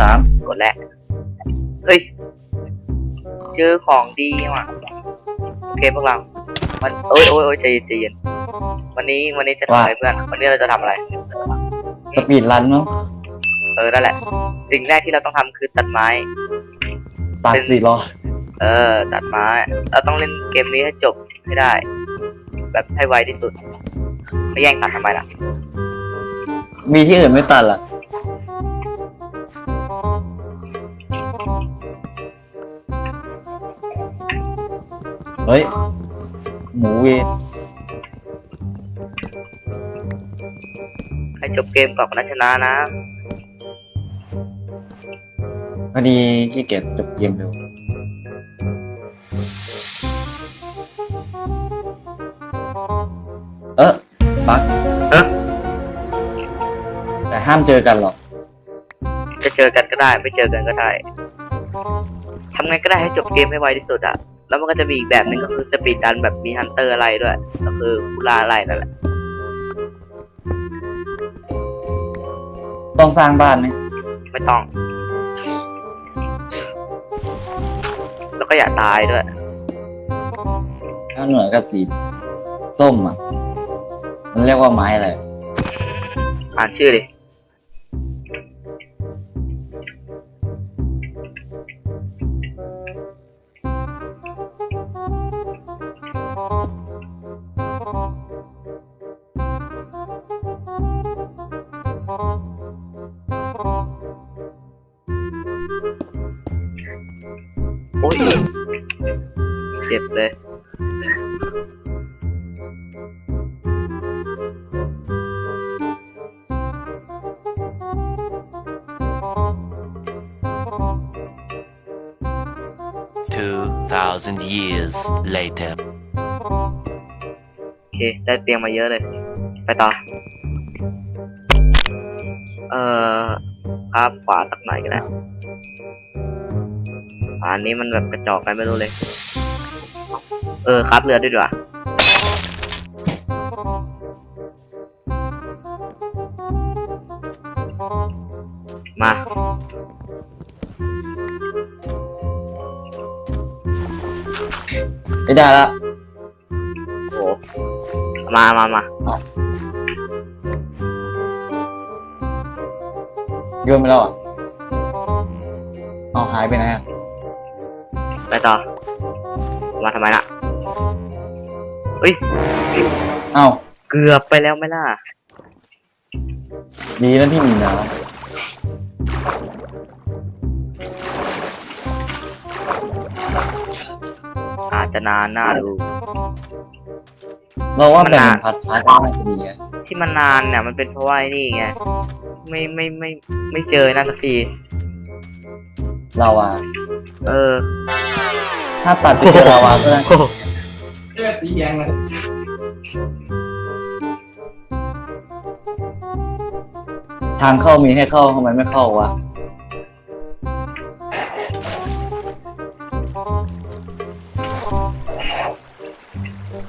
สามกดแล้วเฮ้ยเจอของดีว่ะโอเคพวกเรามันโอ้ยโอ้ยโอ้ยใจเย็นใจเย็นวันนี้วันนี้จะทำอะไรเพื่อนวันนี้เราจะทำอะไรสปีดรันเนาะเออนั่นแหละ สิ่งแรกที่เราต้องทำคือตัดไม้ตัดสี่ล้อเออ ตัดไม้เราต้องเล่นเกมนี้ให้จบให้ได้ แบบให้ไวที่สุดไม่แย่งตัดทำไมล่ะ มีที่อื่นไม่ตัดล่ะ เฮ้ย หมูเวนให้จบเกมก่อนคนนั้นชนะนะ พอดีที่เก็บจบเกมเร็วเออปักเอ๊ะแต่ห้ามเจอกันหรอกจะเจอกันก็ได้ ไม่เจอกันก็ได้ทำไงก็ได้ให้จบเกมให้ไวที่สุดอะ แล้วมันก็จะมีอีกแบบหนึ่งก็คือสปีดดันแบบมีฮันเตอร์อะไรด้วย ก็คือคูล่าอะไรนั่นแหละ ต้องสร้างบ้านไหมไม่ต้อง แล้วก็อย่าตายด้วย ถ้าเหนือกับสีส้มอะ มันเรียกว่าไม้อะไร อ่านชื่อดิ 2,000 years later. โอเค ได้เตียงมาเยอะเลย ไปต่อ เอ่อภาพขวาสักหน่อยก็ได้อันนี้มันแบบกระจอกไปไม่รู้เลย เออครับเรือด้วยดีกว่า ไม่ได้ละโอ้มามามาโยนไปแล้วอะเอาหายไปไหนอะไปต่อ มาทำไมล่ะเฮ้ย เอ้าเกือบไปแล้วไหมล่ะ ดีแล้วที่มีน้ อาจจะนานน่าดูำเราว่ามันเป็นนาน พัดพัดก็น่าจะดีอะที่มันนานเนี่ยมันเป็นเพราะว่าไอ้นี่ไงไม่ไม่ไม่ไม่เจอนั่นสักทีเราอะเออ ถ้าตัดไปเจอเราอะก็ได้โอ้โหทางเข้ามีให้เข้าทำไมไม่เข้าวะ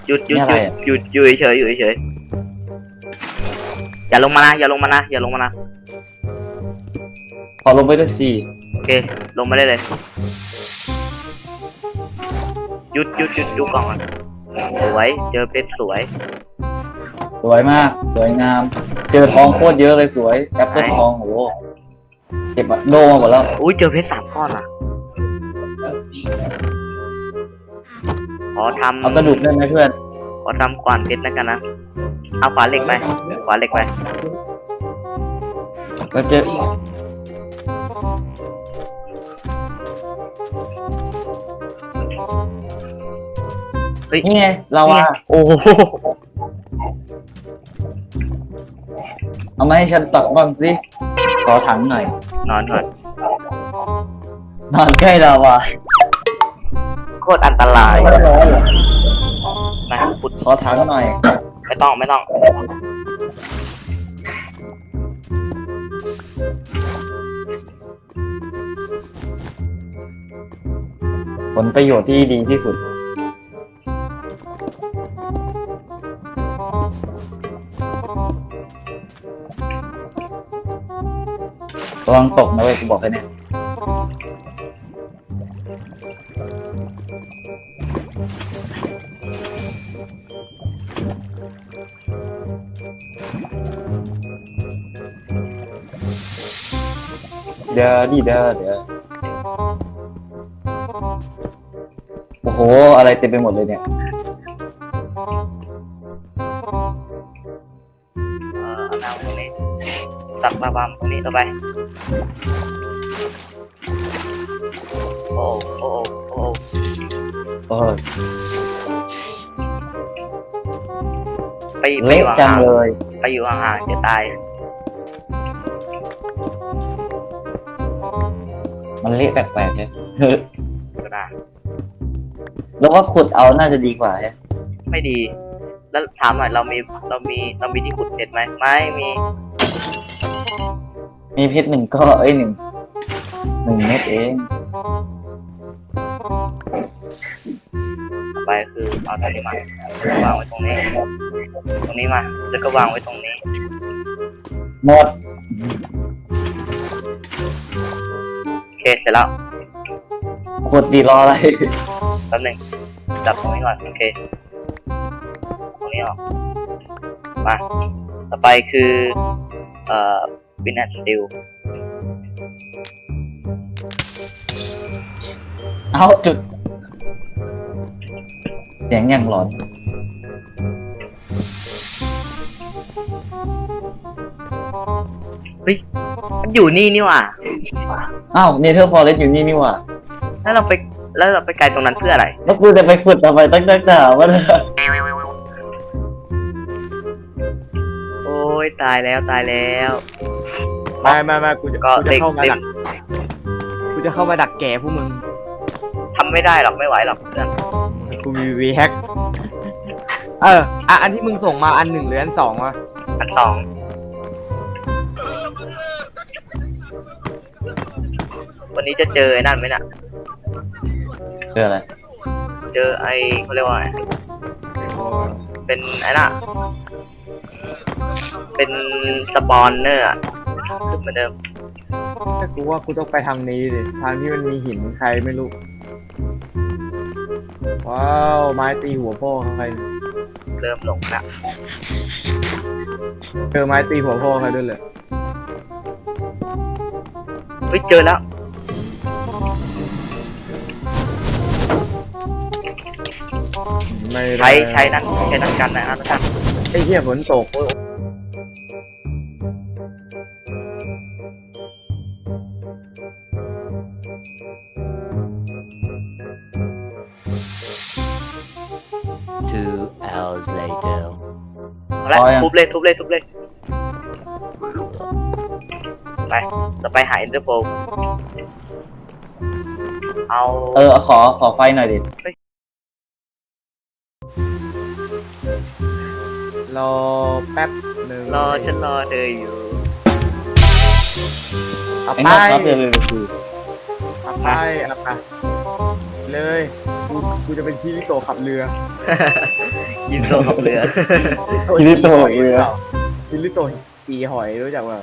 หยุดหยุดนี่หอะไรยุดอะหยุดอยู่เฉยๆอยู่เฉยๆอย่าลงมานะอย่าลงมานะอย่าลงมานะขอลงไปด้วยสิโอเค ลงมาได้เลยหยุดหยุดหยุดดูกล่องก่อนสวยเจอเพชรสวย สวยมาก สวยงาม เจอทองโคตรเยอะเลยสวยแอปเปิลไหนทองโอ้โหเก็บอะโดมาหมดแล้วอุ้ยเจอเพชรสามก้อนอะ ขอทำเอากระดูกได้ไหมเพื่อน ขอทำกวานเพชรแล้วกันนะ เอาขวานเหล็กไปขวานเหล็กไปเราเจอเฮ้ยนี่ไงเรานี่อะไงโอ้โหเอามาให้ฉันตักบ้างสิ ขอถังหน่อย นอนก่อน นอนใกล้เราอะ โคตรอันตรายนะพุดขอถังหน่อย ไม่ต้องไม่ต้อง ผลประโยชน์ที่ดีที่สุด ระวังตกนะเว้ยกูบอกแค่เนี้ยเดี๋ย วดิเดี๋ยวเดี๋ยวโอ้โห อะไรเต็มไปหมดเลยเนี่ย เอ่อเอาน้ำตรงนี้ตักมาบามตรงนี้ต่อไป โอ้โอ้โอ้โอ้โอ้ยไปไปอเละยู่จังห่างเลย ๆไปอยู่ห่างๆจะตาย มันเละแปลกๆเลยก็ได้แล้วว่าขุดเอาน่าจะดีกว่าฮะไม่ดี แล้วถามหน่อยเรามีเรามีเรามีที่ขุดเพชรไหมไม่มีมีเพชรหนึ่งก็เอ้ยหนึ่งหนึ่งเม็ดเองต่อไปคือเอาตัวนี้มาวางไว้ตรงนี้ ตรงนี้มาแล้วก็วางไว้ตรงนี้ หมด สร็จแล้วขุดดีรออะไรแป๊บหนึงจับตรงนี้ก่อนโอเคตรงนี้ออกมาต่อไปคือเอ่อวินแอนสติลเอาจุด เสียงอย่างหลอนมันอยู่นี่นี่หว่า อ้าวเนเธอร์ฟอเรสอยู่นี่นี่หว่าแล้วเราไปแล้วเราไปไกลตรงนั้นเพื่ออะไร แล้วกูจะไปขุดทำไมตั้งแต่หนาวะเนี่ยโอ้ยตายแล้วตายแล้ว ไม่ไม่ไม่กูจะก็กูจะเด็กเข้ามาเด็กดักกูจะเข้ามาดักแกพวกมึงทำไม่ได้หรอกไม่ไหวหรอกเพื่อนกูมีวีแฮกเอออะอันที่มึงส่งมาอันหนึ่งหรืออันสองวะอันสอง วันนี้จะเจอไอ้นั่นไหมน่ะคืออะไรเจอไอ้เขาเรียกว่าไงโอ้เป็นไอ้น่ะ เป็นสปอนเนอร์อะขึ้นเหมือนเดิม แต่กูว่ากูต้องไปทางนี้ดิทางที่มันมีหินใครไม่รู้ ว้าว ไม้ตีหัวพ่อใครเริ่มหลงละเจอไม้ตีหัวพ่อใครด้วยเลย เฮ้ยเจอแล้ว ไม่ได้ใช้ใช้นั้นใช้นั้นกันนะนะท่านไอ้เหี้ยฝนตกเว้ย Two hours later. เอาละพอยังทุบเลยทุบเลยทุบเลยไปจะไปหาเอ็นเตอร์โฟเอา เออ ขอ ขอไฟหน่อยดิ รอแป๊บหนึ่งรอฉันรอเธออยู่ เอาไอ้ไปนอกครับเดี๋ยวเดี๋ยวเดี๋ยวคือเอาไปเอาไปเลยกูกูจะเป็นที่ริโตขับเรือยินโซขับเรือ คิริโตะเรือคิริโตะตีหอยรู้จักว่า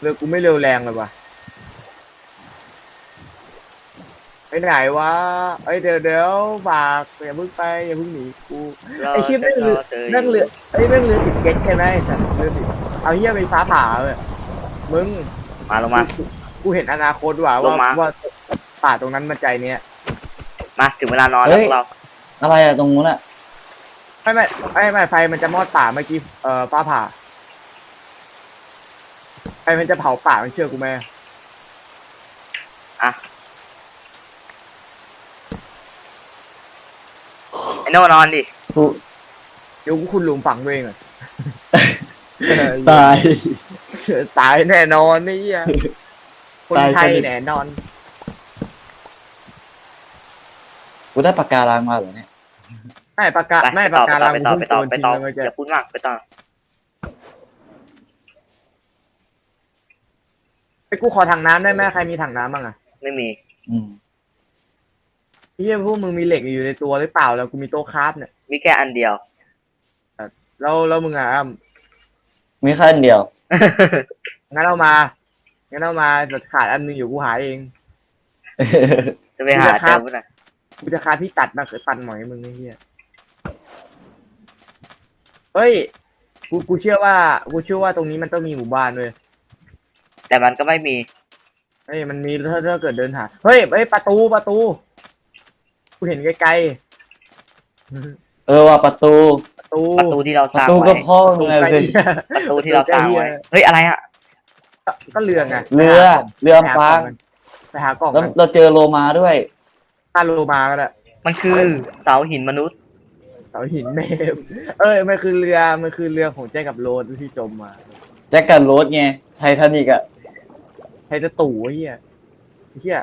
เรือกูไม่เร็วแรงเลยว่ะ ไปไหนวะเอ้ยเดี๋ยวเดี๋ยวฝากอย่าเพิ่งไปอย่าเพิ่งหนีกูรอไอ้เหี้ยฉันแม่งรเรืออเธออแม่งยู่เรือเอ้ยแม่งเรือติดเก็ตใช่ไหมไอ้สัตว์เรือติดเอาเหี้ยไปฟ้าผ่าเลยมึงมาลงมา กูกูเห็นอนาคตว่ะลว่างมาว่าป่าตรงนั้นมันใจเนี้ยมาถึงเวลานอนแล้วพวกเราอะไรอะตรงนู้นอะไม่ไม่ไม่ไม่ไฟมันจะมอดป่าเมื่อกี้เอ่อฟ้าผ่าไฟมันจะเผาป่ามันเชื่อกูไหมไอ้โน่นอนดิกูเดี๋ยวกูคุณหลุมฝังตัวเองอะตาย ตายแน่นอนนี่อะคนตายไทยสนิทแน่นอน กูได้ปากการังมาเหรอเนี่ยไม่ปากกาไปไม่ไปปากต่อกาลังไปต่อกูไปเพิ่งต่อโดนไปทิ้งต่อไปเมื่อกี้อย่าพูดมากไปต่อไอ้กูขอถังน้ำได้ไหมใครมีถังน้ำบ้างอะไม่มี อืม เฮียพวกมึงมีเหล็กอยู่ในตัวหรือเปล่าแล้วกูมีโต๊ะคราฟเนี่ยมีแค่อันเดียว แล้วแล้วมึงอะอ้ำมีขั้นเดียว งั้นเอามางั้นเอามาแต่ขาดอันหนึงอยู่กูหาเอง จะไปหาเจอมั้ยนะกูจะคาที่ตัดมาคือตัดหมอยมึงไอ้เหี้ย เฮ้ย กู กูเชื่อว่า กูเชื่อว่าตรงนี้มันต้องมีหมู่บ้านเลยแต่มันก็ไม่มี เฮ้ย มันมีถ้าถ้าเกิดเดินหา เฮ้ยเฮ้ยประตูประตู กูเห็นไกลๆเออว่าประตูประตูประตูที่เราปสระร้างตูไว้ก็พ่อมึงไกลเลยสิประตูที่เราสร้างไว้เฮ้ยอะไรอะก็ก็เรือไงเรือเรือไปหาฟางไปหากล่องแล้วมันเราเจอโลมาด้วยถ้าโลมาก็ได้มันคือเสาหินมนุษย์ เสาหินเมมเอ้ยมันคือเรือมันคือเรือของแจ็คกับโรดที่จมมาแจ็คกันโรสไงไททานิกอะใครจะตู่ไอ้เฮียไอ้เฮีย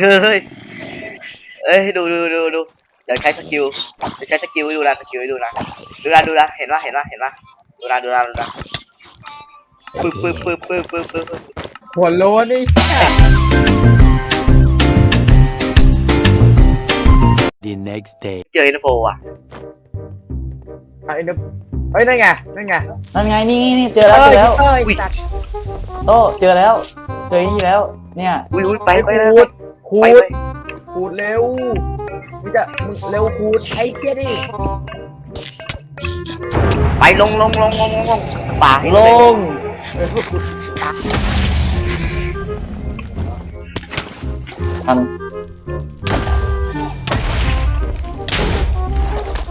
เฮ้ยเฮ้ยเฮ้ยเอ้ยดูดูดูดูเดี๋ยวใช้สกิลเดี๋ยวใช้สกิลให้ดูนะสกิลให้ดูนะดูนะดูนะเห็นปะเห็นปะเห็นปะดูนะดูนะดูนะปึ๊บปึ๊บปึ๊บปึ๊บปึ๊บปึ๊บปึ๊บหัวโลนไอ้เหี้ย The next day. เจออินโฟอะเอาไอ้เนี่ยเฮ้ยนั่นไงนั่นไงนั่นไงนี่นี่นี่เจอแล้วเจอแล้วเอ้ยสัตว์โตเจอแล้ว เจอนี่แล้ว เนี่ยอุ้ยอุ้ยไปไปไป ขูดขูไปดไปขูดเร็วมึงจะมึงเร็วขูดไอ้เหี้ยดิไปลงลงลงลงลงลงป่าให้ลเลยงเออขูดทัน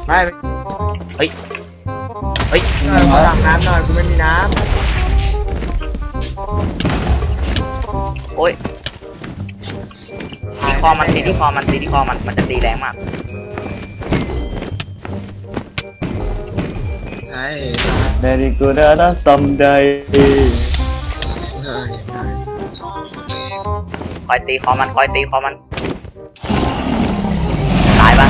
ไม่เฮ้ยเฮ้ยเออขอสั่งน้ำหน่อยกูไม่มีน้โอ้ยตี คอมันตีที่คอมันตีที่คอมันมันจะตีแรงมากำไอ้เดริกูดาดัสตัมไดคอยตีคอมันคอยตีคอมันตายปะ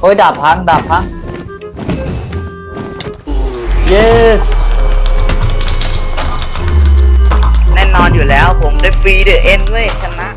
โอ้ยดาบพังดาบพัง yes อยู่แล้ว ผมได้ฟรีเดอะเอ็นเว้ยชนะ